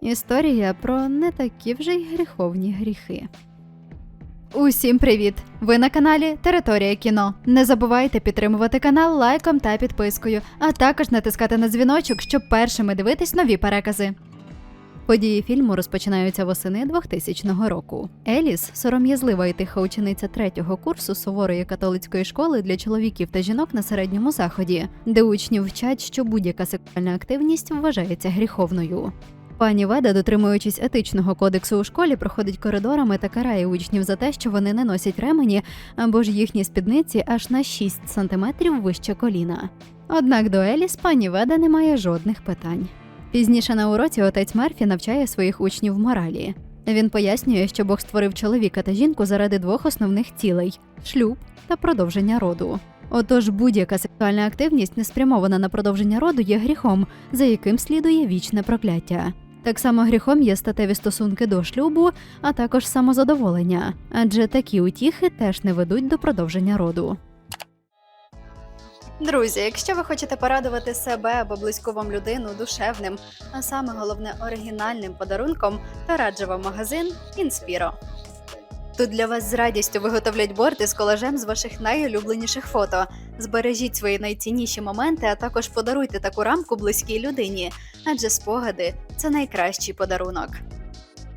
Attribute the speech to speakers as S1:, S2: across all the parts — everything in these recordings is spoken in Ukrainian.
S1: Історія про не такі вже й гріховні гріхи. Усім привіт! Ви на каналі Територія кіно. Не забувайте підтримувати канал лайком та підпискою, а також натискати на дзвіночок, щоб першими дивитись нові перекази. Події фільму розпочинаються восени 2000 року. Еліс, сором'язлива і тиха учениця третього курсу суворої католицької школи для чоловіків та жінок на середньому заході, де учні вчать, що будь-яка сексуальна активність вважається гріховною. Пані Веда, дотримуючись етичного кодексу у школі, проходить коридорами та карає учнів за те, що вони не носять ремені або ж їхні спідниці аж на 6 сантиметрів вище коліна. Однак до Еліс пані Веда не має жодних питань. Пізніше на уроці отець Мерфі навчає своїх учнів моралі. Він пояснює, що Бог створив чоловіка та жінку заради двох основних цілей шлюб та продовження роду. Отож, будь-яка сексуальна активність, не спрямована на продовження роду, є гріхом, за яким слідує вічне прокляття. Так само гріхом є статеві стосунки до шлюбу, а також самозадоволення, адже такі утіхи теж не ведуть до продовження роду. Друзі, якщо ви хочете порадувати себе або близьку вам людину душевним, а саме головне оригінальним подарунком, то раджу вам магазин Інспіро. Тут для вас з радістю виготовлять борти з колажем з ваших найулюбленіших фото. Збережіть свої найцінніші моменти, а також подаруйте таку рамку близькій людині, адже спогади це найкращий подарунок.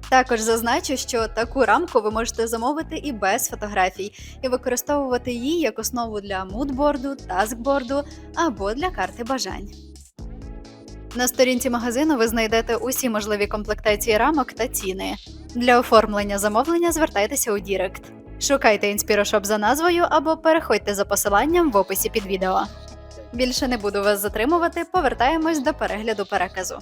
S1: Також зазначу, що таку рамку ви можете замовити і без фотографій, і використовувати її як основу для мудборду, таскборду або для карти бажань. На сторінці магазину ви знайдете усі можливі комплектації рамок та ціни. Для оформлення замовлення звертайтеся у Дірект. Шукайте інспірошоп за назвою або переходьте за посиланням в описі під відео. Більше не буду вас затримувати, повертаємось до перегляду переказу.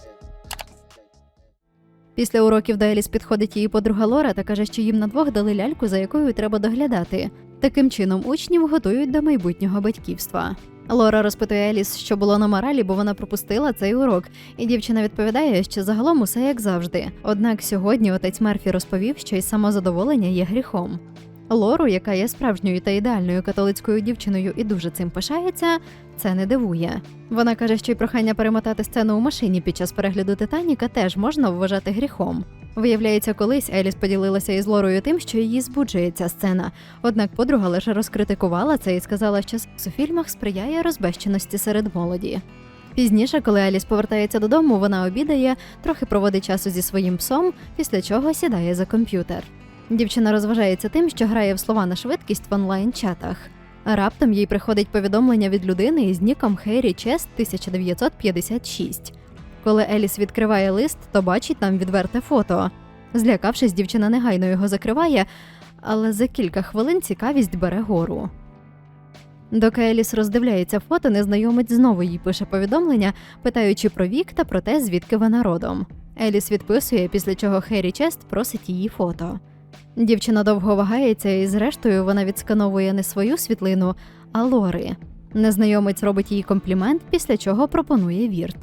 S1: Після уроків до Еліс підходить її подруга Лора та каже, що їм на двох дали ляльку, за якою треба доглядати. Таким чином, учнів готують до майбутнього батьківства. Лора розпитує Еліс, що було на моралі, бо вона пропустила цей урок, і дівчина відповідає, що загалом усе як завжди. Однак сьогодні отець Мерфі розповів, що й самозадоволення є гріхом. Лору, яка є справжньою та ідеальною католицькою дівчиною і дуже цим пишається, це не дивує. Вона каже, що й прохання перемотати сцену у машині під час перегляду Титаніка теж можна вважати гріхом. Виявляється, колись Еліс поділилася із Лорою тим, що її збуджує ця сцена. Однак подруга лише розкритикувала це і сказала, що секс у фільмах сприяє розбещеності серед молоді. Пізніше, коли Еліс повертається додому, вона обідає, трохи проводить часу зі своїм псом, після чого сідає за комп'ютер. Дівчина розважається тим, що грає в слова на швидкість в онлайн-чатах. Раптом їй приходить повідомлення від людини із ніком Хейрі Чест 1956. Коли Еліс відкриває лист, то бачить там відверте фото. Злякавшись, дівчина негайно його закриває, але за кілька хвилин цікавість бере гору. Доки Еліс роздивляється фото, незнайомець знову їй пише повідомлення, питаючи про вік та про те, звідки вона родом. Еліс відписує, після чого Хері Чест просить її фото. Дівчина довго вагається, і зрештою вона відскановує не свою світлину, а Лори. Незнайомець робить їй комплімент, після чого пропонує вірт.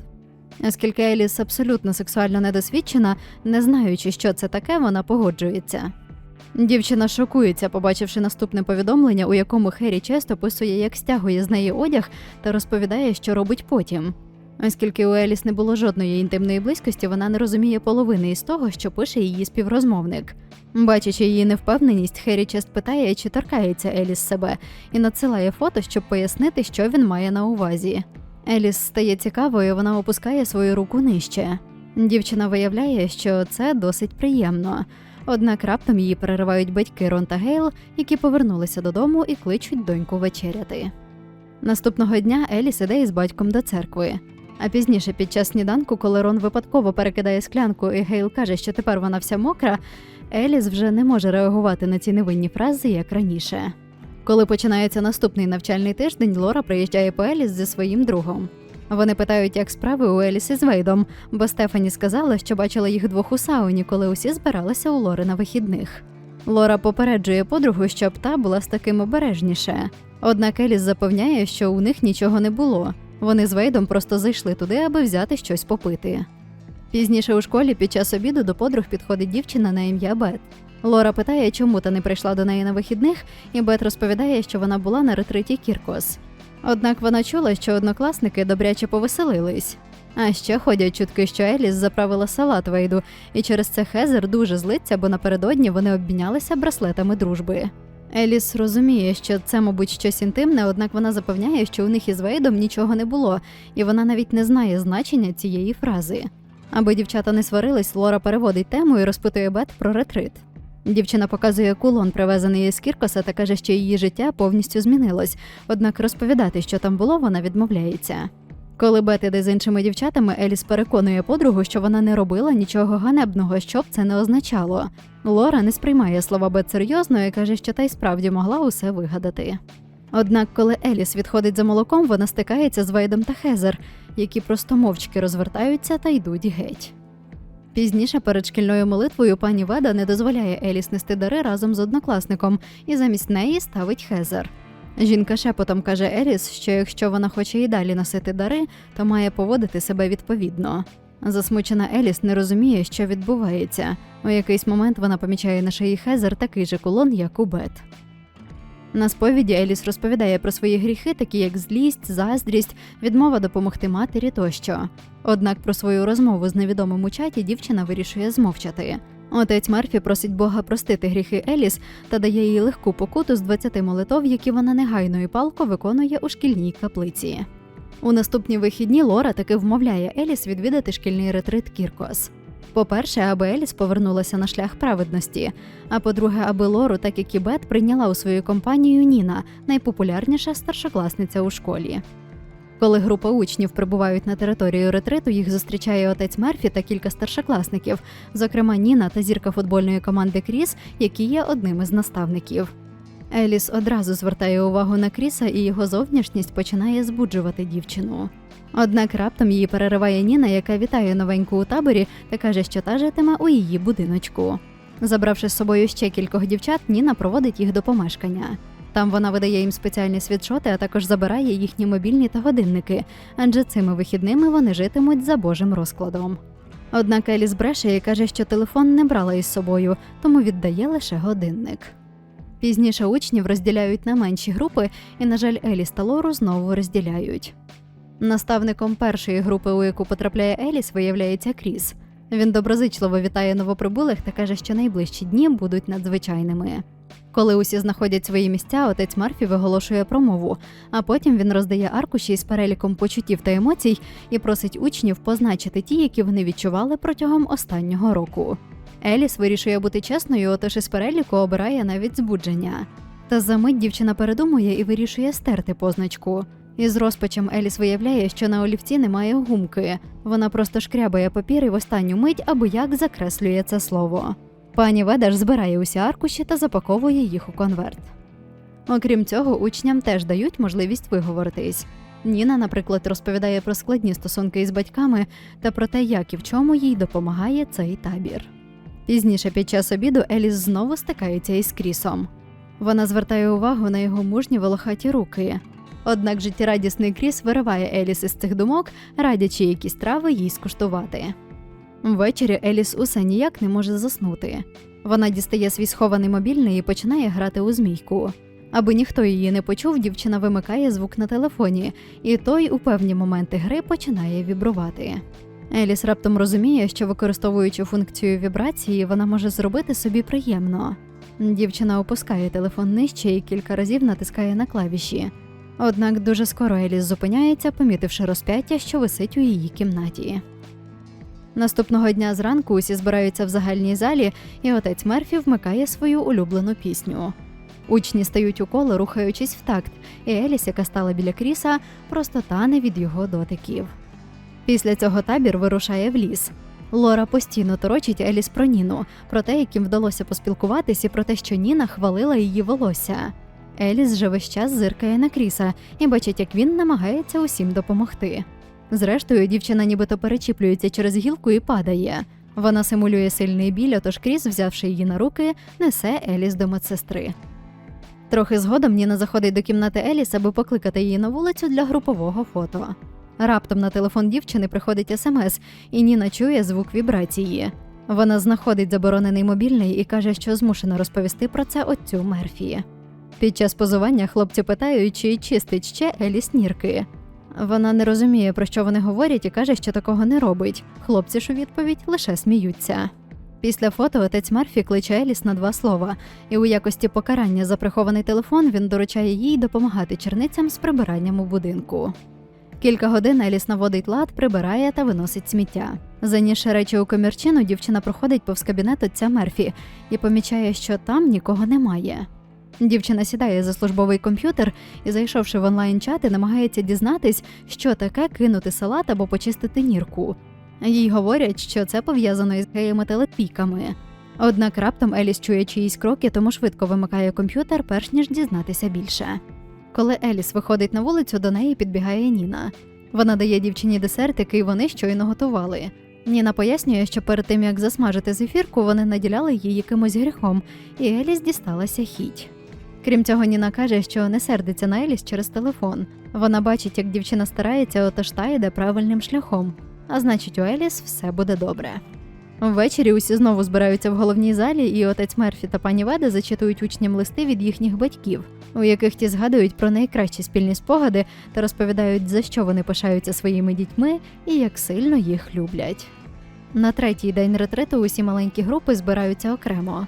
S1: Оскільки Еліс абсолютно сексуально недосвідчена, не знаючи, що це таке, вона погоджується. Дівчина шокується, побачивши наступне повідомлення, у якому Хері часто описує, як стягує з неї одяг та розповідає, що робить потім. Оскільки у Еліс не було жодної інтимної близькості, вона не розуміє половини із того, що пише її співрозмовник. Бачачи її невпевненість, Хері часто питає, чи торкається Еліс себе, і надсилає фото, щоб пояснити, що він має на увазі. Еліс стає цікавою, вона опускає свою руку нижче. Дівчина виявляє, що це досить приємно. Однак раптом її переривають батьки Рон та Гейл, які повернулися додому і кличуть доньку вечеряти. Наступного дня Еліс іде із батьком до церкви. А пізніше, під час сніданку, коли Рон випадково перекидає склянку, і Гейл каже, що тепер вона вся мокра, Еліс вже не може реагувати на ці невинні фрази, як раніше. Коли починається наступний навчальний тиждень, Лора приїжджає по Еліс зі своїм другом. Вони питають, як справи у Еліс із Вейдом, бо Стефані сказала, що бачила їх двох у сауні, коли усі збиралися у Лори на вихідних. Лора попереджує подругу, щоб та була з таким обережніше. Однак Еліс запевняє, що у них нічого не було. Вони з Вейдом просто зайшли туди, аби взяти щось попити. Пізніше у школі під час обіду до подруг підходить дівчина на ім'я Бет. Лора питає, чому та не прийшла до неї на вихідних, і Бет розповідає, що вона була на ретриті Кіркос. Однак вона чула, що однокласники добряче повеселились. А ще ходять чутки, що Еліс заправила салат Вейду, і через це Хезер дуже злиться, бо напередодні вони обмінялися браслетами дружби. Еліс розуміє, що це, мабуть, щось інтимне, однак вона запевняє, що у них із Вейдом нічого не було, і вона навіть не знає значення цієї фрази. Аби дівчата не сварились, Лора переводить тему і розпитує Бет про ретрит. Дівчина показує кулон, привезений із Кіркоса, та каже, що її життя повністю змінилось, однак розповідати, що там було, вона відмовляється. Коли Бет іде з іншими дівчатами, Еліс переконує подругу, що вона не робила нічого ганебного, що б це не означало. Лора не сприймає слова Бет серйозно і каже, що та й справді могла усе вигадати. Однак, коли Еліс відходить за молоком, вона стикається з Вейдом та Хезер, які просто мовчки розвертаються та йдуть геть. Пізніше перед шкільною молитвою пані Веда не дозволяє Еліс нести дари разом з однокласником і замість неї ставить Хезер. Жінка шепотом каже Еліс, що якщо вона хоче і далі носити дари, то має поводити себе відповідно. Засмучена Еліс не розуміє, що відбувається. У якийсь момент вона помічає на шиї Хезер такий же кулон, як у Бет. На сповіді Еліс розповідає про свої гріхи, такі як злість, заздрість, відмова допомогти матері тощо. Однак про свою розмову з невідомим у чаті дівчина вирішує змовчати. Отець Мерфі просить Бога простити гріхи Еліс та дає їй легку покуту з 20 молитов, які вона негайно і палко виконує у шкільній каплиці. У наступні вихідні Лора таки вмовляє Еліс відвідати шкільний ретрит Кіркос. По-перше, аби Еліс повернулася на шлях праведності. А по-друге, аби Лору, так як і Бет, прийняла у свою компанію Ніна, найпопулярніша старшокласниця у школі. Коли група учнів прибувають на територію ретриту, їх зустрічає отець Мерфі та кілька старшокласників, зокрема Ніна та зірка футбольної команди Кріс, які є одним із наставників. Еліс одразу звертає увагу на Кріса, і його зовнішність починає збуджувати дівчину. Однак раптом її перериває Ніна, яка вітає новеньку у таборі та каже, що та житиме у її будиночку. Забравши з собою ще кількох дівчат, Ніна проводить їх до помешкання. Там вона видає їм спеціальні світшоти, а також забирає їхні мобільні та годинники, адже цими вихідними вони житимуть за Божим розкладом. Однак Еліс бреше і каже, що телефон не брала із собою, тому віддає лише годинник. Пізніше учнів розділяють на менші групи, і, на жаль, Еліс та Лору знову розділяють. Наставником першої групи, у яку потрапляє Еліс, виявляється Кріс. Він доброзичливо вітає новоприбулих та каже, що найближчі дні будуть надзвичайними. Коли усі знаходять свої місця, отець Марфі виголошує промову, а потім він роздає аркуші з переліком почуттів та емоцій і просить учнів позначити ті, які вони відчували протягом останнього року. Еліс вирішує бути чесною, отож із переліку обирає навіть збудження. Та за мить дівчина передумує і вирішує стерти позначку. Із розпачем Еліс виявляє, що на олівці немає гумки. Вона просто шкрябає папір і в останню мить аби як закреслює це слово. Пані Ведаш збирає усі аркуші та запаковує їх у конверт. Окрім цього, учням теж дають можливість виговоритись. Ніна, наприклад, розповідає про складні стосунки із батьками та про те, як і в чому їй допомагає цей табір. Пізніше під час обіду Еліс знову стикається із Крісом. Вона звертає увагу на його мужні волохаті руки. Однак життєрадісний Кріс вириває Еліс із цих думок, радячи якісь трави їй скуштувати. Ввечері Еліс усе ніяк не може заснути. Вона дістає свій схований мобільний і починає грати у змійку. Аби ніхто її не почув, дівчина вимикає звук на телефоні, і той у певні моменти гри починає вібрувати. Еліс раптом розуміє, що використовуючи функцію вібрації, вона може зробити собі приємно. Дівчина опускає телефон нижче і кілька разів натискає на клавіші. Однак дуже скоро Еліс зупиняється, помітивши розп'яття, що висить у її кімнаті. Наступного дня зранку усі збираються в загальній залі, і отець Мерфі вмикає свою улюблену пісню. Учні стають у коло, рухаючись в такт, і Еліс, яка стала біля Кріса, просто тане від його дотиків. Після цього табір вирушає в ліс. Лора постійно торочить Еліс про Ніну, про те, яким вдалося поспілкуватись, і про те, що Ніна хвалила її волосся. Еліс же весь час зиркає на Кріса і бачить, як він намагається усім допомогти. Зрештою, дівчина нібито перечіплюється через гілку і падає. Вона симулює сильний біль, отож Кріс, взявши її на руки, несе Еліс до медсестри. Трохи згодом Ніна заходить до кімнати Еліс, аби покликати її на вулицю для групового фото. Раптом на телефон дівчини приходить смс, і Ніна чує звук вібрації. Вона знаходить заборонений мобільний і каже, що змушена розповісти про це отцю Мерфі. Під час позування хлопці питають, чи чистить ще Еліс нірки. Вона не розуміє, про що вони говорять, і каже, що такого не робить. Хлопці ж у відповідь лише сміються. Після фото отець Мерфі кличе Еліс на два слова, і у якості покарання за прихований телефон він доручає їй допомагати черницям з прибиранням у будинку. Кілька годин Еліс наводить лад, прибирає та виносить сміття. Занісши речі у комірчину, дівчина проходить повз кабінет отця Мерфі і помічає, що там нікого немає. Дівчина сідає за службовий комп'ютер і, зайшовши в онлайн-чати, намагається дізнатись, що таке кинути салат або почистити нірку. Їй говорять, що це пов'язано із геями телепіками. Однак раптом Еліс чує чиїсь кроки, тому швидко вимикає комп'ютер, перш ніж дізнатися більше. Коли Еліс виходить на вулицю, до неї підбігає Ніна. Вона дає дівчині десерт, який вони щойно готували. Ніна пояснює, що перед тим як засмажити зефірку, вони наділяли її якимось гріхом, і Еліс дісталася хіть. Крім цього, Ніна каже, що не сердиться на Еліс через телефон. Вона бачить, як дівчина старається, отож та йде правильним шляхом. А значить, у Еліс все буде добре. Ввечері усі знову збираються в головній залі, і отець Мерфі та пані Веда зачитують учням листи від їхніх батьків, у яких ті згадують про найкращі спільні спогади та розповідають, за що вони пишаються своїми дітьми і як сильно їх люблять. На третій день ретриту усі маленькі групи збираються окремо.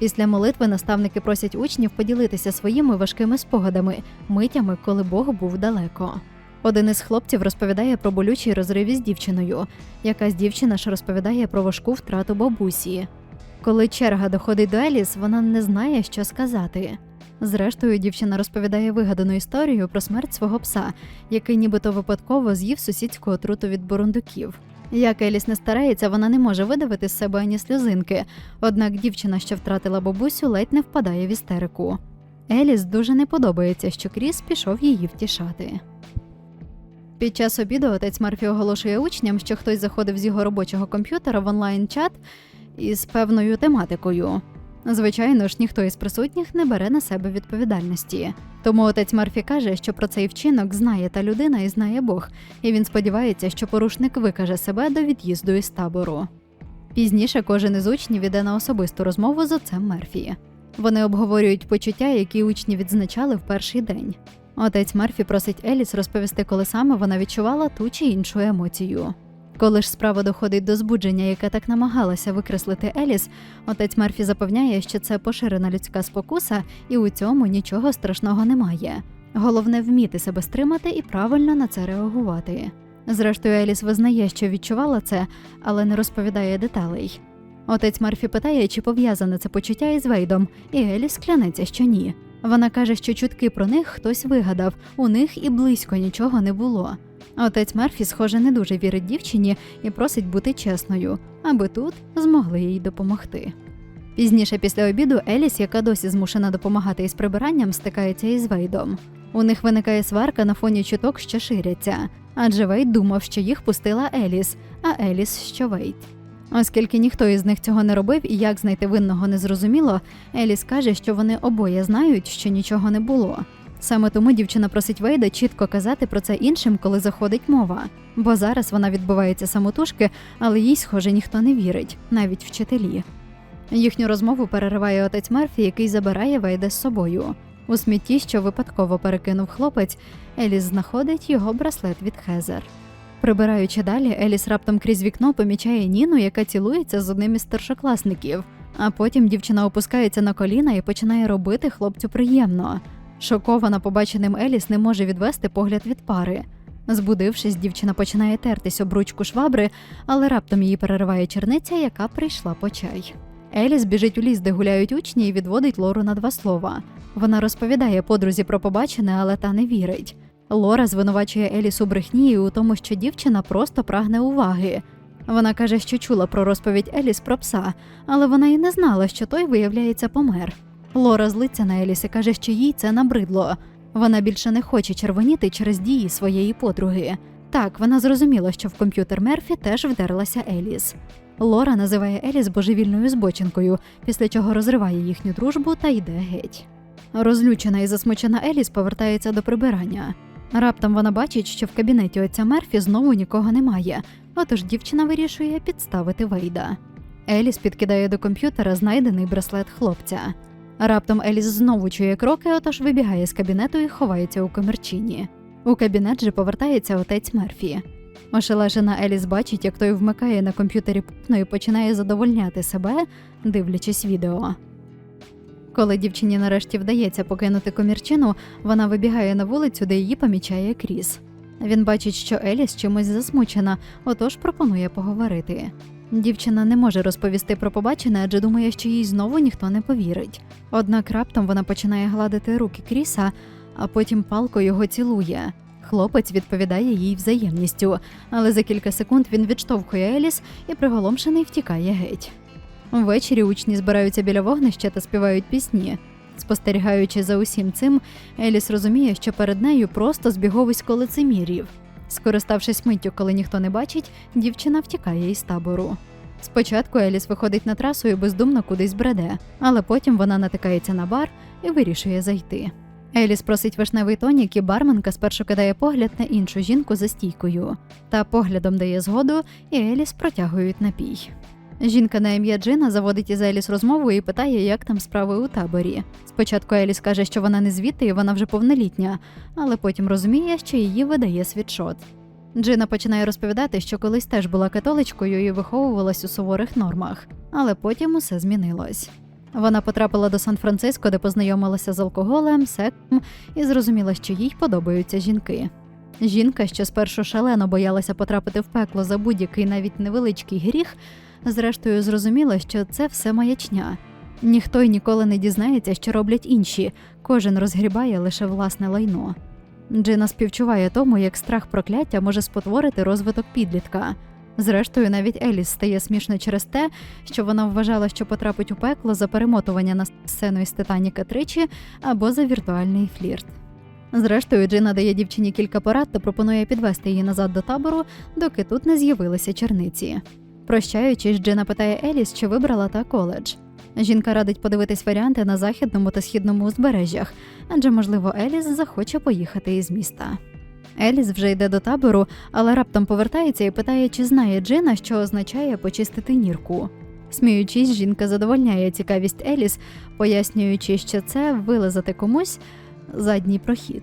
S1: Після молитви наставники просять учнів поділитися своїми важкими спогадами, митями, коли Бог був далеко. Один із хлопців розповідає про болючий розрив із дівчиною. Якась дівчина ж розповідає про важку втрату бабусі. Коли черга доходить до Еліс, вона не знає, що сказати. Зрештою, дівчина розповідає вигадану історію про смерть свого пса, який нібито випадково з'їв сусідську отруту від бурундуків. Як Еліс не старається, вона не може видавити з себе ані сльозинки, однак дівчина, що втратила бабусю, ледь не впадає в істерику. Еліс дуже не подобається, що Кріс пішов її втішати. Під час обіду отець Марфі оголошує учням, що хтось заходив з його робочого комп'ютера в онлайн-чат із певною тематикою. Звичайно ж, ніхто із присутніх не бере на себе відповідальності. Тому отець Марфі каже, що про цей вчинок знає та людина і знає Бог, і він сподівається, що порушник викаже себе до від'їзду із табору. Пізніше кожен із учнів іде на особисту розмову з отцем Мерфі. Вони обговорюють почуття, які учні відзначали в перший день. Отець Мерфі просить Еліс розповісти, коли саме вона відчувала ту чи іншу емоцію. Коли ж справа доходить до збудження, яке так намагалася викреслити Еліс, отець Мерфі запевняє, що це поширена людська спокуса, і у цьому нічого страшного немає. Головне вміти себе стримати і правильно на це реагувати. Зрештою, Еліс визнає, що відчувала це, але не розповідає деталей. Отець Мерфі питає, чи пов'язане це почуття із Вейдом, і Еліс клянеться, що ні. Вона каже, що чутки про них хтось вигадав, у них і близько нічого не було. Отець Мерфі, схоже, не дуже вірить дівчині і просить бути чесною, аби тут змогли їй допомогти. Пізніше після обіду Еліс, яка досі змушена допомагати із прибиранням, стикається із Вейдом. У них виникає сварка на фоні чуток, що ширяться, адже Вейд думав, що їх пустила Еліс, а Еліс, що Вейд. Оскільки ніхто із них цього не робив і як знайти винного не зрозуміло, Еліс каже, що вони обоє знають, що нічого не було. Саме тому дівчина просить Вейда чітко казати про це іншим, коли заходить мова. Бо зараз вона відбувається самотужки, але їй, схоже, ніхто не вірить, навіть вчителі. Їхню розмову перериває отець Мерфі, який забирає Вейда з собою. У смітті, що випадково перекинув хлопець, Еліс знаходить його браслет від Хезер. Прибираючи далі, Еліс раптом крізь вікно помічає Ніну, яка цілується з одним із старшокласників. А потім дівчина опускається на коліна і починає робити хлопцю приємно. Шокована побаченим Еліс не може відвести погляд від пари. Збудившись, дівчина починає тертись об ручку швабри, але раптом її перериває черниця, яка прийшла по чай. Еліс біжить у ліс, де гуляють учні, і відводить Лору на два слова. Вона розповідає подрузі про побачене, але та не вірить. Лора звинувачує Еліс у брехні у тому, що дівчина просто прагне уваги. Вона каже, що чула про розповідь Еліс про пса, але вона й не знала, що той, виявляється, помер. Лора злиться на Еліс і каже, що їй це набридло. Вона більше не хоче червоніти через дії своєї подруги. Так, вона зрозуміла, що в комп'ютер Мерфі теж вдерлася Еліс. Лора називає Еліс божевільною збочинкою, після чого розриває їхню дружбу та йде геть. Розлючена і засмучена Еліс повертається до прибирання. Раптом вона бачить, що в кабінеті отця Мерфі знову нікого немає, отож дівчина вирішує підставити Вейда. Еліс підкидає до комп'ютера знайдений браслет хлопця. Раптом Еліс знову чує кроки, отож вибігає з кабінету і ховається у комірчині. У кабінет же повертається отець Мерфі. Ошелешена Еліс бачить, як той вмикає на комп'ютері порно і починає задовольняти себе, дивлячись відео. Коли дівчині нарешті вдається покинути комірчину, вона вибігає на вулицю, де її помічає Кріс. Він бачить, що Еліс чимось засмучена, отож пропонує поговорити. Дівчина не може розповісти про побачене, адже думає, що їй знову ніхто не повірить. Однак раптом вона починає гладити руки Кріса, а потім палко його цілує. Хлопець відповідає їй взаємністю, але за кілька секунд він відштовхує Еліс і приголомшений втікає геть. Ввечері учні збираються біля вогнища та співають пісні. Спостерігаючи за усім цим, Еліс розуміє, що перед нею просто збіговисько лицемірів. Скориставшись миттю, коли ніхто не бачить, дівчина втікає із табору. Спочатку Еліс виходить на трасу і бездумно кудись бреде, але потім вона натикається на бар і вирішує зайти. Еліс просить вишневий тонік, і барменка спершу кидає погляд на іншу жінку за стійкою, та поглядом дає згоду, і Еліс протягують напій. Жінка на ім'я Джина заводить із Еліс розмову і питає, як там справи у таборі. Спочатку Еліс каже, що вона не звідти і вона вже повнолітня, але потім розуміє, що її видає світшот. Джина починає розповідати, що колись теж була католичкою і виховувалась у суворих нормах, але потім усе змінилось. Вона потрапила до Сан-Франциско, де познайомилася з алкоголем, сексом і зрозуміла, що їй подобаються жінки. Жінка, що спершу шалено боялася потрапити в пекло за будь-який навіть невеличкий гріх, зрештою зрозуміла, що це все маячня. Ніхто й ніколи не дізнається, що роблять інші, кожен розгрібає лише власне лайно. Джина співчуває тому, як страх прокляття може спотворити розвиток підлітка. Зрештою, навіть Еліс стає смішно через те, що вона вважала, що потрапить у пекло за перемотування на сцену із Титаніка тричі або за віртуальний флірт. Зрештою, Джина дає дівчині кілька порад та пропонує підвести її назад до табору, доки тут не з'явилися черниці. Прощаючись, Джина питає Еліс, чи вибрала та коледж. Жінка радить подивитись варіанти на західному та східному узбережжях, адже, можливо, Еліс захоче поїхати із міста. Еліс вже йде до табору, але раптом повертається і питає, чи знає Джина, що означає почистити нірку. Сміючись, жінка задовольняє цікавість Еліс, пояснюючи, що це вилазати комусь задній прохід.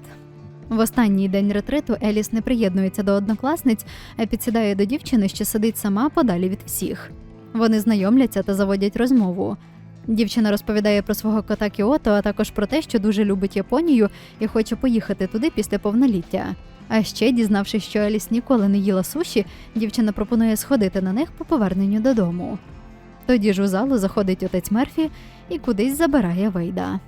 S1: В останній день ретриту Еліс не приєднується до однокласниць, а підсідає до дівчини, що сидить сама подалі від всіх. Вони знайомляться та заводять розмову. Дівчина розповідає про свого кота Кіото, а також про те, що дуже любить Японію і хоче поїхати туди після повноліття. А ще, дізнавшись, що Еліс ніколи не їла суші, дівчина пропонує сходити на них по поверненню додому. Тоді ж у залу заходить отець Мерфі і кудись забирає Вейда.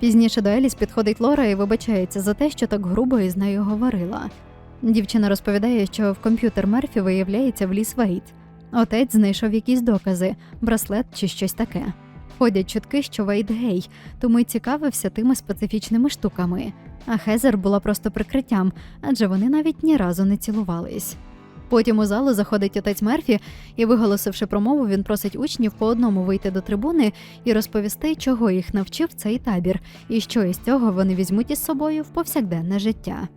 S1: Пізніше до Еліс підходить Лора і вибачається за те, що так грубо із нею говорила. Дівчина розповідає, що в комп'ютер Мерфі виявляється в ліс Вейд. Отець знайшов якісь докази, браслет чи щось таке. Ходять чутки, що Вейд гей, тому й цікавився тими специфічними штуками. А Хезер була просто прикриттям, адже вони навіть ні разу не цілувались. Потім у залу заходить отець Мерфі, і, виголосивши промову, він просить учнів по одному вийти до трибуни і розповісти, чого їх навчив цей табір, і що із цього вони візьмуть із собою в повсякденне життя.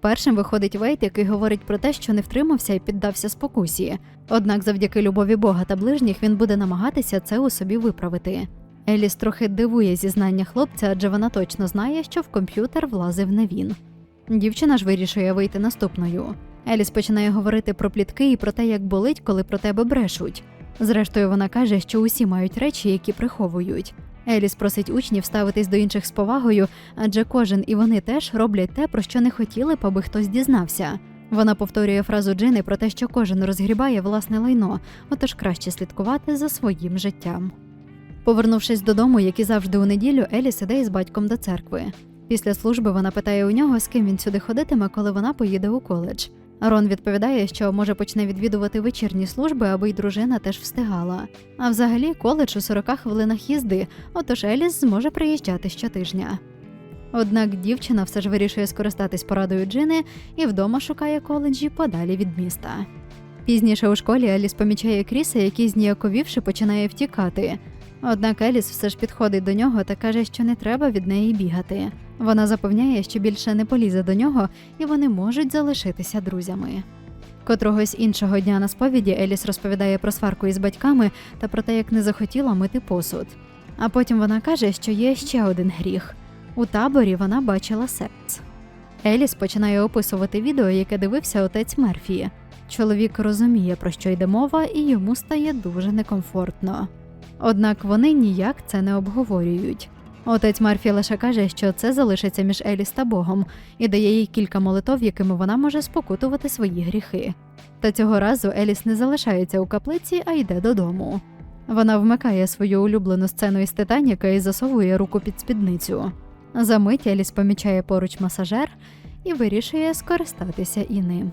S1: Першим виходить Вейт, який говорить про те, що не втримався і піддався спокусі. Однак, завдяки любові Бога та ближніх, він буде намагатися це у собі виправити. Еліс трохи дивує зізнання хлопця, адже вона точно знає, що в комп'ютер влазив не він. Дівчина ж вирішує вийти наступною. Еліс починає говорити про плітки і про те, як болить, коли про тебе брешуть. Зрештою, вона каже, що усі мають речі, які приховують. Еліс просить учнів ставитись до інших з повагою, адже кожен і вони теж роблять те, про що не хотіли б, аби хтось дізнався. Вона повторює фразу Джини про те, що кожен розгрібає власне лайно, отож краще слідкувати за своїм життям. Повернувшись додому, як і завжди у неділю, Еліс іде із батьком до церкви. Після служби вона питає у нього, з ким він сюди ходитиме, коли вона поїде у коледж. Рон відповідає, що може почне відвідувати вечірні служби, аби й дружина теж встигала. А взагалі коледж у 40 хвилинах їзди, отож Еліс зможе приїжджати щотижня. Однак дівчина все ж вирішує скористатись порадою Джини і вдома шукає коледжі подалі від міста. Пізніше у школі Еліс помічає Кріса, який зніяковівши починає втікати. Однак Еліс все ж підходить до нього та каже, що не треба від неї бігати. Вона запевняє, що більше не полізе до нього, і вони можуть залишитися друзями. Котрогось іншого дня на сповіді Еліс розповідає про сварку із батьками та про те, як не захотіла мити посуд. А потім вона каже, що є ще один гріх. У таборі вона бачила секс. Еліс починає описувати відео, яке дивився отець Мерфі. Чоловік розуміє, про що йде мова, і йому стає дуже некомфортно. Однак вони ніяк це не обговорюють. Отець Мерфі лише каже, що це залишиться між Еліс та Богом, і дає їй кілька молитов, якими вона може спокутувати свої гріхи. Та цього разу Еліс не залишається у каплиці, а йде додому. Вона вмикає свою улюблену сцену із Титаніка і засовує руку під спідницю. Замить Еліс помічає поруч масажер і вирішує скористатися і ним.